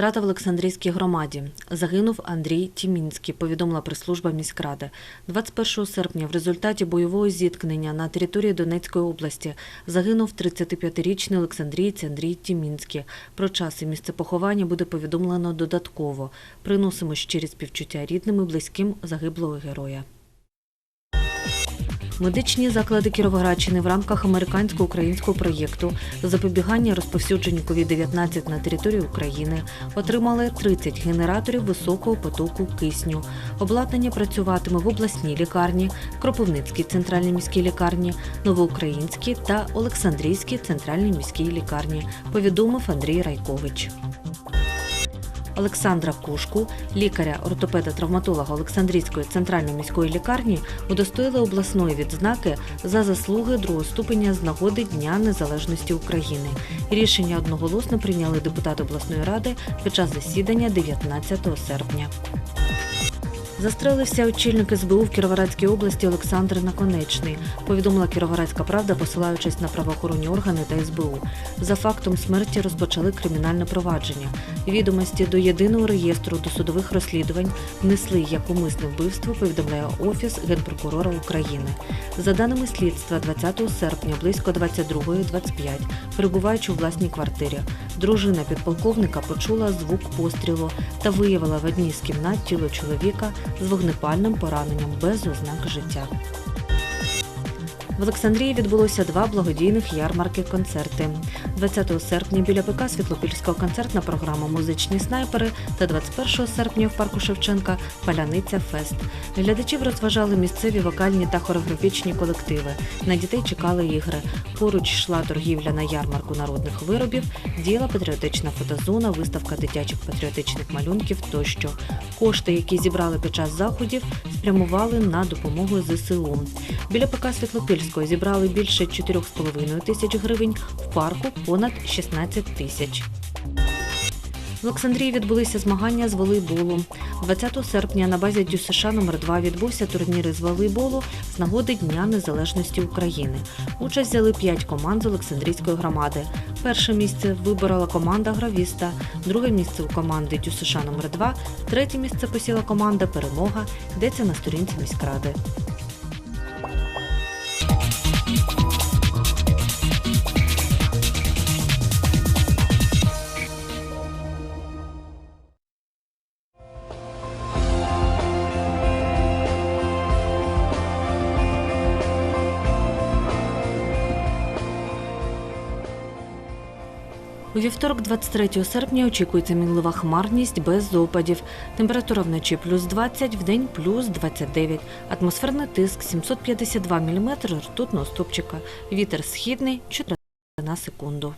Втрата в Олександрійській громаді. Загинув Андрій Тімінський, повідомила прес-служба міськради. 21 серпня в результаті бойового зіткнення на території Донецької області загинув 35-річний олександрієць Андрій Тімінський. Про час і місце поховання буде повідомлено додатково. Приносимо щирі співчуття рідним і близьким загиблого героя. Медичні заклади Кіровоградщини в рамках американсько-українського проєкту запобігання розповсюдженню COVID-19 на території України отримали 30 генераторів високого потоку кисню. Обладнання працюватиме в обласній лікарні, Кропивницькій центральній міській лікарні, Новоукраїнській та Олександрійській центральній міській лікарні, повідомив Андрій Райкович. Олександра Кушку, лікаря ортопеда-травматолога Олександрійської центральної міської лікарні, удостоїли обласної відзнаки за заслуги другого ступеня з нагоди Дня Незалежності України. Рішення одноголосно прийняли депутати обласної ради під час засідання 19 серпня. Застрелився очільник СБУ в Кіровоградській області Олександр Наконечний, повідомила Кіровоградська правда, посилаючись на правоохоронні органи та СБУ. За фактом смерті розпочали кримінальне провадження. Відомості до єдиного реєстру досудових розслідувань внесли як умисне вбивство, повідомляє Офіс Генпрокурора України. За даними слідства, 20 серпня близько 22.25, перебуваючи у власній квартирі, дружина підполковника почула звук пострілу та виявила в одній з кімнат тіло чоловіка з вогнепальним пораненням без ознак життя. В Олександрії відбулося два благодійних ярмарки-концерти. 20 серпня біля ПК Світлопільського концертна програма Музичні снайпери та 21 серпня в парку Шевченка Паляниця Фест. Глядачів розважали місцеві вокальні та хореографічні колективи. На дітей чекали ігри. Поруч йшла торгівля на ярмарку народних виробів, діяла патріотична фотозона, виставка дитячих патріотичних малюнків тощо. Кошти, які зібрали під час заходів, спрямували на допомогу ЗСУ. Біля ПК Світлопільського зібрали більше 4,5 тисяч гривень, в парку понад 16 тисяч. В Олександрії відбулися змагання з волейболу. 20 серпня на базі ДЮСШ номер 2 відбувся турнір із волейболу з нагоди Дня Незалежності України. Участь взяли 5 команд з Олександрійської громади. Перше місце виборола команда Гравіста, друге місце у команди ДЮСШ номер 2 третє місце посіла команда Перемога, йдеться на сторінці міськради. У вівторок, 23 серпня, очікується мінлива хмарність без опадів. Температура вночі плюс 20, вдень плюс 29. Атмосферний тиск 752 мм ртутного стопчика. Вітер східний 4 на секунду.